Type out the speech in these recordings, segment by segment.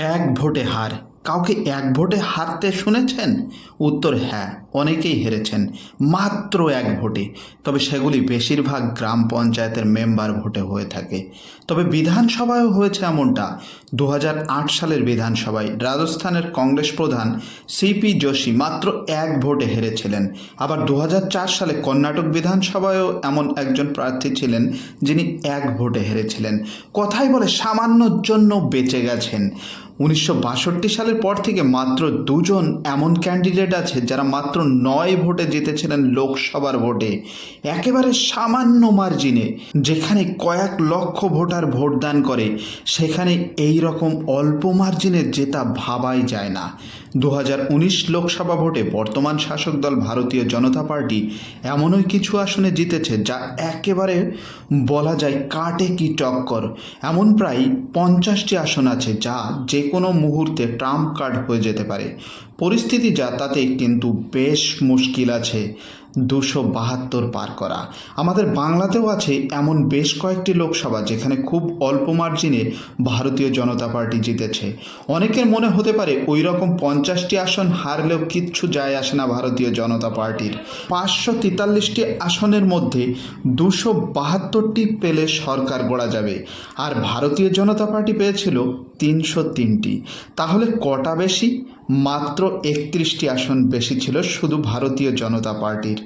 এক ভোটে হার। কাউকে এক ভোটে হারতে শুনেছেন? উত্তর হ্যাঁ অনেকেই হেরেছেন, মাত্র এক ভোটে। তবে সেগুলি বেশিরভাগ গ্রাম পঞ্চায়েতের মেম্বার ভোটে হয়ে থাকে। তবে বিধানসভায়ও হয়েছে এমনটা। দু হাজার আট সালের বিধানসভায় রাজস্থানের কংগ্রেস প্রধান সিপি যোশী মাত্র এক ভোটে হেরেছিলেন। আবার দু হাজার চার সালে কর্ণাটক বিধানসভায়ও এমন একজন প্রার্থী ছিলেন যিনি এক ভোটে হেরেছিলেন। কথাই বলে সামান্যর জন্য বেঁচে গেছেন। উনিশশো বাষট্টি সালের পর থেকে মাত্র দুজন এমন ক্যান্ডিডেট আছে যারা মাত্র নয় ভোটে জিতেছিলেন লোকসভার ভোটে। একেবারে সামান্য মার্জিনে যেখানে কয়েক লক্ষ ভোটার ভোটদান করে, সেখানে এই রকম অল্প মার্জিনে জেতা ভাবাই যায় না। দু হাজার উনিশ লোকসভা ভোটে বর্তমান শাসক দল ভারতীয় জনতা পার্টি এমনই কিছু আসনে জিতেছে যা একেবারে বলা যায় কাটে কি টক্কর। এমন প্রায় পঞ্চাশটি আসন আছে যা যে কোনো মুহূর্তে ট্রাম্প কার্ড হয়ে যেতে পারে। পরিস্থিতি যা তাতে কিন্তু বেশ মুশকিল আছে দুশো বাহাত্তর পার করা। আমাদের বাংলাতেও আছে এমন বেশ কয়েকটি লোকসভা যেখানে খুব অল্প মার্জিনে ভারতীয় জনতা পার্টি জিতেছে। অনেকের মনে হতে পারে ওই রকম পঞ্চাশটি আসন হারলেও কিচ্ছু যায় আসে না ভারতীয় জনতা পার্টির। পাঁচশো তেতাল্লিশটি আসনের মধ্যে দুশো বাহাত্তরটি পেলে সরকার গড়া যাবে আর ভারতীয় জনতা পার্টি পেয়েছিল তিনশো তিনটি। তাহলে কটা বেশি? মাত্র একত্রিশটি আসন বেশি ছিল শুধু ভারতীয় জনতা পার্টির।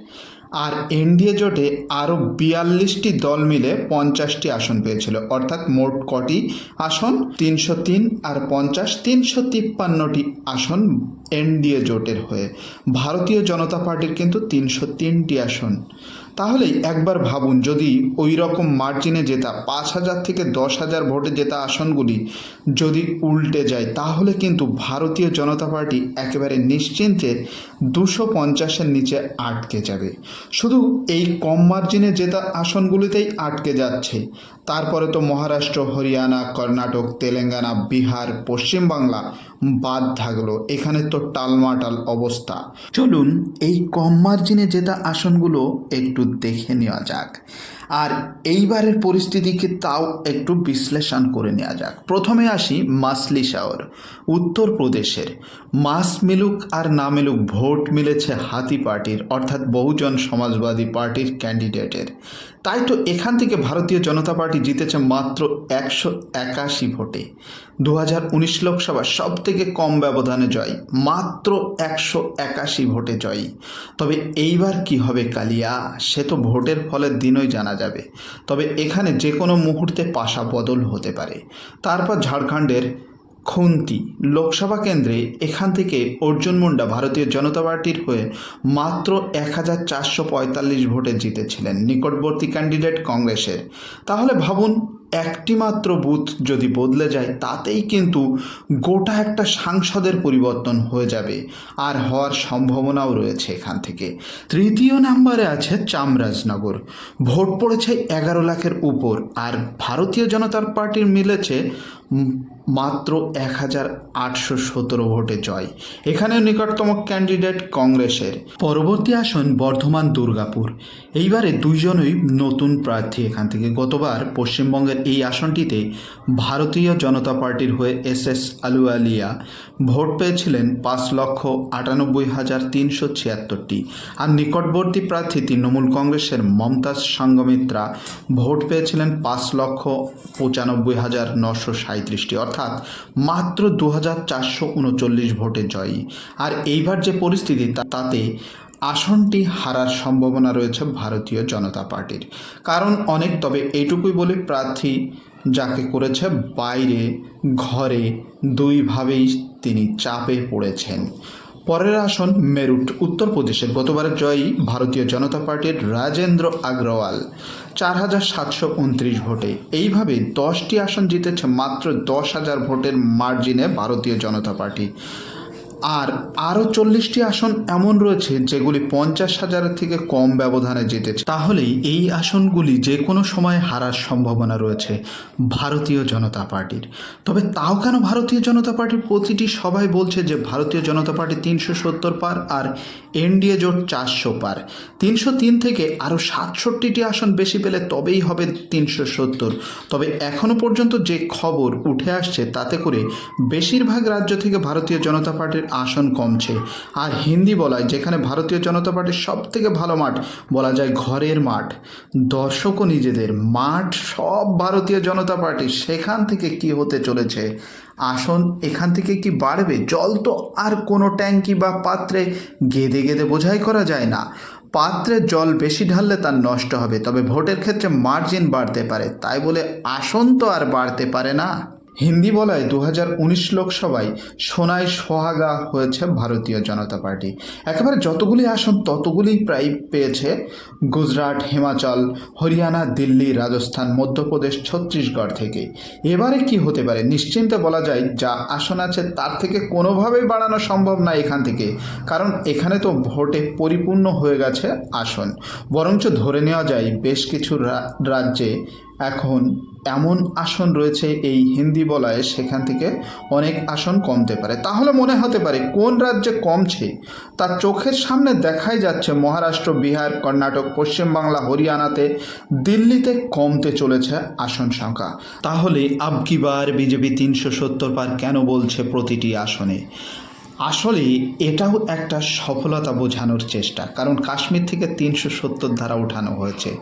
আর এনডিএ জোটে আরও বিয়াল্লিশটি দল মিলে পঞ্চাশটি আসন পেয়েছিল, অর্থাৎ মোট কটি আসন? তিনশো তিন আর পঞ্চাশ, তিনশো তিপ্পান্নটি আসন এনডিএ জোটের হয়ে। ভারতীয় জনতা পার্টির কিন্তু তিনশো তিনটি আসন। তাহলে একবার ভাবুন, যদি ওই রকম মার্জিনে জেতা, পাঁচ হাজার থেকে দশ হাজার ভোটে জেতা আসনগুলি যদি উল্টে যায়, তাহলে কিন্তু ভারতীয় জনতা পার্টি একেবারে নিশ্চিন্তে দুশো পঞ্চাশের নিচে আটকে যাবে। শুধু এই কম মার্জিনে জেতা আসনগুলিতেই আটকে যাচ্ছে। তারপরে তো মহারাষ্ট্র, হরিয়ানা, কর্ণাটক, তেলেঙ্গানা, বিহার, পশ্চিমবাংলা বাদ থাকল। এখানে তো টালমাটাল অবস্থা। চলুন, এই কম মার্জিনে জেতা আসনগুলো একটু দেখে নেওয়া যাক। আর এইবারের পরিস্থিতিকে তাও একটু বিশ্লেষণ করে নেওয়া যাক। প্রথমে আসি মাসলি শাওর উত্তরপ্রদেশের মাস মিলুক আর না মিলুক ভোট মিলেছে হাতি পার্টির, অর্থাৎ বহুজন সমাজবাদী পার্টির ক্যান্ডিডেটের তাই তো এখান থেকে ভারতীয় জনতা পার্টি জিতেছে মাত্র একশো একাশি ভোটে। দু হাজার উনিশ লোকসভা সব থেকে কম ব্যবধানে জয়, মাত্র একশো একাশি ভোটে জয়ী। তবে এইবার কি হবে কালিয়া? সে তো ভোটের ফলের দিনই জানা যাবে। তবে এখানে যে কোনো মুহূর্তে পাশা বদল হতে পারে। তারপর ঝাড়খণ্ডের খুন্তি লোকসভা কেন্দ্রে এখান থেকে অর্জুন মুন্ডা ভারতীয় জনতা পার্টির হয়ে মাত্র এক হাজার চারশো পঁয়তাল্লিশ ভোটে জিতেছিলেন নিকটবর্তী ক্যান্ডিডেট কংগ্রেসের। তাহলে ভাবুন একটি মাত্র বুথ যদি বদলে যায়, তাতেই কিন্তু গোটা একটা সাংসদের পরিবর্তন হয়ে যাবে, আর হওয়ার সম্ভাবনাও রয়েছে এখান থেকে। তৃতীয় নাম্বারে আছে চামরাজনগর। ভোট পড়েছে এগারো লাখের উপর, আর ভারতীয় জনতার পার্টির মিলেছে মাত্র এক হাজার আটশো সতেরো ভোটে জয়। এখানেও নিকটতম ক্যান্ডিডেট কংগ্রেসের। পরবর্তী আসন বর্ধমান দুর্গাপুর। এইবারে দুইজনই নতুন প্রার্থী এখান থেকে। গতবার পশ্চিমবঙ্গের এই আসনটিতে ভারতীয় জনতা পার্টির হয়ে এস এস আলুয়ালিয়া ভোট পেয়েছিলেন পাঁচ লক্ষ আটানব্বই হাজার তিনশো ছিয়াত্তরটি। আর নিকটবর্তী প্রার্থী তৃণমূল কংগ্রেসের মমতাজ সঙ্গমিত্রা ভোট পেয়েছিলেন পাঁচ লক্ষ পঁচানব্বই হাজার নশো সাঁত্রিশটি অর্থাৎ মাত্র দু হাজার চারশো উনচল্লিশ ভোটে জয়ী। আর এইবার যে পরিস্থিতি তাতে আসনটি হারার সম্ভাবনা রয়েছে ভারতীয় জনতা পার্টির। কারণ অনেক, তবে এইটুকুই বলে, প্রার্থী যাকে করেছে বাইরে, ঘরে, দুইভাবেই তিনি চাপে পড়েছেন। পরের আসন মেরুট উত্তরপ্রদেশের গতবারের জয়ী ভারতীয় জনতা পার্টির রাজেন্দ্র আগ্রওয়াল। চার হাজার সাতশো উনত্রিশ ভোটে। এইভাবে দশটি আসন জিতেছে মাত্র দশ হাজার ভোটের মার্জিনে ভারতীয় জনতা পার্টি। আর আরও চল্লিশটি আসন এমন রয়েছে যেগুলি পঞ্চাশ হাজারের থেকে কম ব্যবধানে জিতেছে। তাহলেই এই আসনগুলি যে কোনো সময় হারার সম্ভাবনা রয়েছে ভারতীয় জনতা পার্টির। তবে তাও কেন ভারতীয় জনতা পার্টির প্রতিটি সবাই বলছে যে ভারতীয় জনতা পার্টি তিনশো সত্তর পার আর এনডিএ জোট চারশো পার। তিনশো তিন থেকে আরও সাতষট্টিটি আসন বেশি পেলে তবেই হবে তিনশো সত্তর। তবে এখনও পর্যন্ত যে খবর উঠে আসছে তাতে করে বেশিরভাগ রাজ্য থেকে ভারতীয় জনতা পার্টির আসন কমছে। আর হিন্দি বলায়, যেখানে ভারতীয় জনতা পার্টির সব থেকে ভালো মাঠ, বলা যায় ঘরের মাঠ। দর্শকও নিজেদের মাঠ, সব ভারতীয় জনতা পার্টি, সেখান থেকে কি হতে চলেছে? আসন এখান থেকে কি বাড়বে? জল তো আর কোনো ট্যাঙ্কি বা পাত্রে গেদে গেদে বোঝাই করা যায় না। পাত্রে জল বেশি ঢাললে তার নষ্ট হবে, তবে ভোটের ক্ষেত্রে মার্জিন বাড়তে পারে। তাই বলে আসন তো আর বাড়তে পারে না। হিন্দি বলায় দু হাজার উনিশ লোকসভায় সোনায় সোহাগা হয়েছে ভারতীয় জনতা পার্টি। একেবারে যতগুলি আসন, ততগুলি প্রায় পেয়েছে গুজরাট, হিমাচল, হরিয়ানা, দিল্লি, রাজস্থান, মধ্যপ্রদেশ, ছত্তিশগড় থেকে। এবারে কি হতে পারে? নিশ্চিন্তে বলা যায়, যা আসন আছে তার থেকে কোনোভাবেই বাড়ানো সম্ভব না এখান থেকে। কারণ এখানে তো ভোটে পরিপূর্ণ হয়ে গেছে আসন। বরঞ্চ ধরে নেওয়া যায়, বেশ কিছু রাজ্যে এখন এমন আসন রয়েছে এই হিন্দি বলায় সেখান থেকে অনেক আসন কমতে পারে। তাহলে মনে হতে পারে কোন রাজ্যে কমছে? তার চোখের সামনে দেখাই যাচ্ছে মহারাষ্ট্র, বিহার, কর্ণাটক, পশ্চিমবাংলা, হরিয়ানাতে দিল্লিতে কমতে চলেছে আসন সংখ্যা। তাহলে আবকিবার বিজেপি তিনশো সত্তর পার কেন বলছে প্রতিটি আসনে? আসলে এটাও একটা সফলতা বোঝানোর চেষ্টা, কারণ কাশ্মীর থেকে তিনশো সত্তর ধারা উঠানো হয়েছে।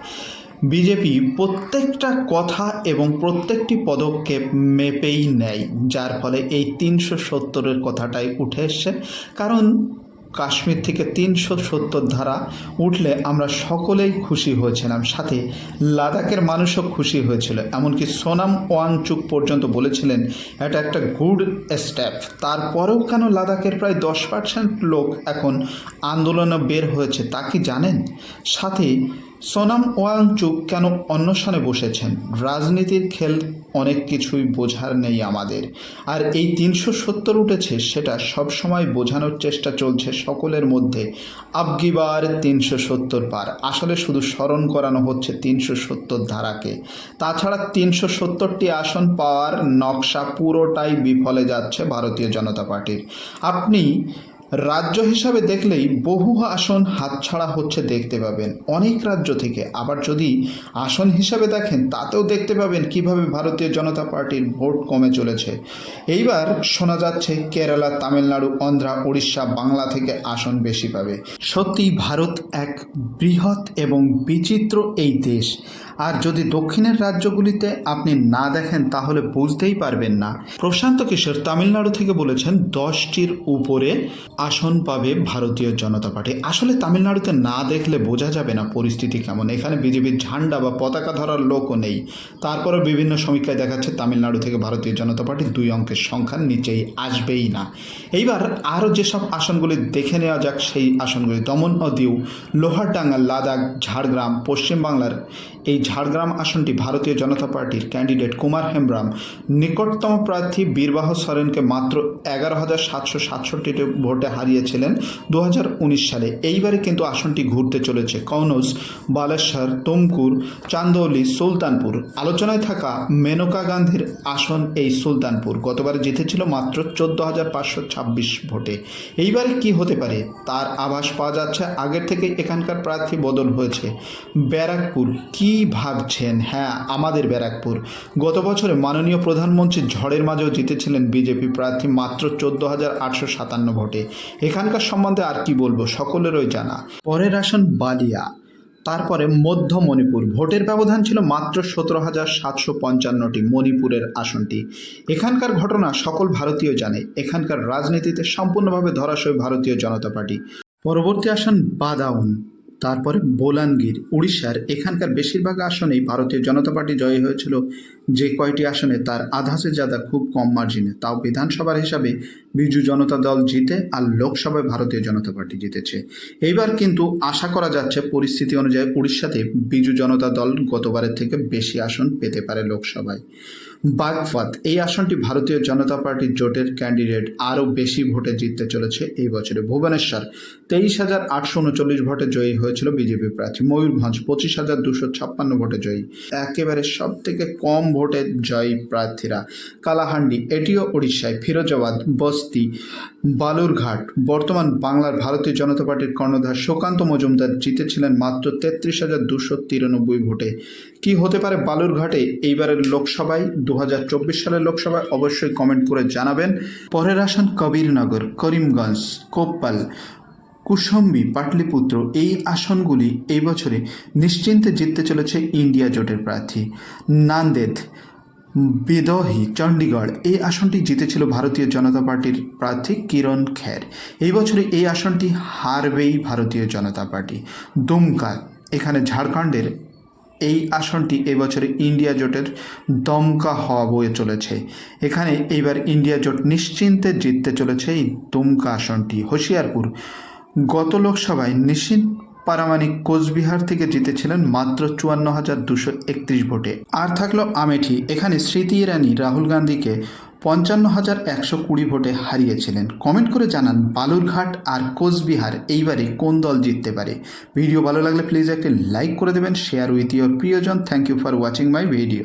বিজেপি প্রত্যেকটা কথা এবং প্রত্যেকটি পদক্ষেপ মেপেই নেয়, যার ফলে এই তিনশো সত্তরের কথাটাই উঠে এসছে। কারণ কাশ্মীর থেকে তিনশো সত্তর ধারা উঠলে আমরা সকলেই খুশি হয়েছিলাম। সাথে লাদাখের মানুষও খুশি হয়েছিল। এমনকি সোনাম ওয়াংচুক পর্যন্ত বলেছিলেন, এটা একটা গুড স্টেপ। তারপরেও কেন লাদাখের প্রায় দশ পার্সেন্ট লোক এখন আন্দোলনে বের হয়েছে তা কি জানেন? সাথে সোনাম ওয়াংচুক কেন অন্বেষণে বসেছেন? রাজনীতির খেল অনেক কিছুই বোঝার নেই আমাদের। আর এই তিনশো সত্তর উঠেছে, সেটা সবসময় বোঝানোর চেষ্টা চলছে সকলের মধ্যে। আবগিবার তিনশো সত্তর পার? আসলে শুধু স্মরণ করানো হচ্ছে তিনশো সত্তর ধারাকে। তাছাড়া তিনশো সত্তরটি আসন পাওয়ার নকশা পুরোটাই বিফলে যাচ্ছে ভারতীয় জনতা পার্টির। আপনি রাজ্য হিসাবে দেখলেই বহু আসন হাতছাড়া হচ্ছে দেখতে পাবেন। অনেক রাজ্য থেকে। আবার যদি আসন হিসাবে দেখেন, তাতেও দেখতে পাবেন কীভাবে ভারতীয় জনতা পার্টির ভোট কমে চলেছে। এইবার শোনা যাচ্ছে, কেরালা, তামিলনাড়ু, অন্ধ্রা, উড়িষ্যা, বাংলা থেকে আসন বেশি পাবে। সত্যি ভারত এক বৃহৎ এবং বিচিত্র এই দেশ। আর যদি দক্ষিণের রাজ্যগুলিতে আপনি না দেখেন, তাহলে বুঝতেই পারবেন না। প্রশান্ত কিশোর তামিলনাড়ু থেকে বলেছেন, দশটির উপরে আসন পাবে ভারতীয় জনতা পার্টি। আসলে তামিলনাড়ুতে না দেখলে বোঝা যাবে না পরিস্থিতি কেমন। এখানে বিজেপির ঝান্ডা বা পতাকা ধরার লোকও নেই। তারপরে বিভিন্ন সমীক্ষায় দেখাচ্ছে, তামিলনাড়ু থেকে ভারতীয় জনতা পার্টি দুই অঙ্কের সংখ্যার নিচেই আসবেই না। এইবার আরও যেসব আসনগুলি দেখে নেওয়া যাক, সেই আসনগুলি দমন ও দিউ, লোহারডাঙ্গা, লাদাখ, ঝাড়গ্রাম, পশ্চিমবাংলার এই ঝাড়গ্রাম আসনটি ভারতীয় জনতা পার্টির ক্যান্ডিডেট কুমার হেমব্রাম, নিকটতম প্রার্থী বীরবাহ সরেনকে মাত্র এগারো হাজার সাতশো সাতষট্টিটি ভোটে হারিয়েছিলেন দু হাজার উনিশ সালে। এইবারে কিন্তু আসনটি ঘুরতে চলেছে কনৌজ বালেশ্বর, তুমকুর, চান্দৌলি, সুলতানপুর। আলোচনায় থাকা মেনকা গান্ধীর আসন এই সুলতানপুর। গতবারে জিতেছিল মাত্র চোদ্দ হাজার পাঁচশো ছাব্বিশ ভোটে। এইবারে কি হতে পারে? তার আভাস পাওয়া যাচ্ছে। আগের থেকে এখানকার প্রার্থী বদল হয়েছে। ব্যারাকপুর কি ভাবছেন হ্যাঁ আমাদের ব্যারাকপুর। গত বছরে মাননীয় প্রধানমন্ত্রী ঝড়ের মাঝেও জিতেছিলেন বিজেপি প্রার্থী মাত্র চোদ্দ হাজার আটশো সাতান্ন ভোটে। এখানকার সম্বন্ধে আর কি বলব, সকলেরই জানা। পরের আসন বালিয়া, তারপরে মধ্য মণিপুর। ভোটের ব্যবধান ছিল মাত্র সতেরো হাজার সাতশো পঞ্চান্নটি মণিপুরের আসনটি। এখানকার ঘটনা সকল ভারতীয় জানে। এখানকার রাজনীতিতে সম্পূর্ণভাবে ধরাশয় ভারতীয় জনতা পার্টি। পরবর্তী আসন বাদাউন। তারপরে বোলানগীর, উড়িষ্যার এখানকার বেশিরভাগ আসনেই ভারতীয় জনতা পার্টি জয়ী হয়েছিল। যে কয়টি আসনে তার আধা সে জাদা খুব কম মার্জিনে তাও বিধানসভার হিসাবে বিজু জনতা দল জিতে আর লোকসভায় ভারতীয় জনতা পার্টি জিতেছে। এইবার কিন্তু আশা করা যাচ্ছে পরিস্থিতি অনুযায়ী উড়িষ্যাতে বিজু জনতা দল গতবারের থেকে বেশি আসন পেতে পারে লোকসভায়। বাগফাত, এই আসনটি ভারতীয় জনতা পার্টির জোটের ক্যান্ডিডেট আরও বেশি ভোটে জিততে চলেছে এই বছরে। ভুবনেশ্বর, তেইশ হাজার আটশো উনচল্লিশ ভোটে জয়ী হয়েছিল বিজেপি প্রার্থী ময়ূরভঞ্জ, পঁচিশ হাজার দুশো ছাপ্পান্ন ভোটে জয়ী। একেবারে সব থেকে কম ভোটে জয়ী প্রার্থীরা কালাহান্ডি, এটিও উড়িষ্যায় ফিরোজাবাদ, বস্তি, বালুরঘাট। বর্তমান বাংলার ভারতীয় জনতা পার্টির কর্ণধার সুকান্ত মজুমদার জিতেছিলেন মাত্র তেত্রিশ হাজার দুশো তিরানব্বই ভোটে। কি হতে পারে বালুরঘাটে? এইবারের লোকসভায় দু হাজার চব্বিশ সালের লোকসভায় অবশ্যই কমেন্ট করে জানাবেন। পরের আসন কবিরনগর, করিমগঞ্জ, কোপ্পাল, কুসম্বি, পাটলিপুত্র। এই আসনগুলি এই বছরে নিশ্চিন্তে জিততে চলেছে ইন্ডিয়া জোটের প্রার্থী। নান্দেদ, বিদহি, চণ্ডীগড়। এই আসনটি জিতেছিল ভারতীয় জনতা পার্টির প্রার্থী কিরণ খের। এই বছরে এই আসনটি হারবেই ভারতীয় জনতা পার্টি। দুমকা, এখানে ঝাড়খণ্ডের এই আসনটি এবছরে ইন্ডিয়া জোটের দমকা হওয়া বয়ে চলেছে। এখানে এইবার ইন্ডিয়া জোট নিশ্চিন্তে জিততে চলেছে এই দমকা আসনটি। হোশিয়ারপুর গত লোকসভায় নিশ্চিন্ত পারামানিক কোচবিহার থেকে জিতেছিলেন মাত্র চুয়ান্ন হাজার দুশো একত্রিশ ভোটে। আর থাকল আমেঠি। এখানে স্মৃতি ইরানি রাহুল গান্ধীকে পঞ্চান্ন হাজার একশো কুড়ি ভোটে হারিয়েছিলেন। কমেন্ট করে জানান, বালুরঘাট আর কোচবিহার এইবারে কোন দল জিততে পারে? ভিডিও ভালো লাগলে প্লিজ একটি লাইক করে দেবেন শেয়ার উইথ ইয়োর প্রিয়জন। Thank you for watching my video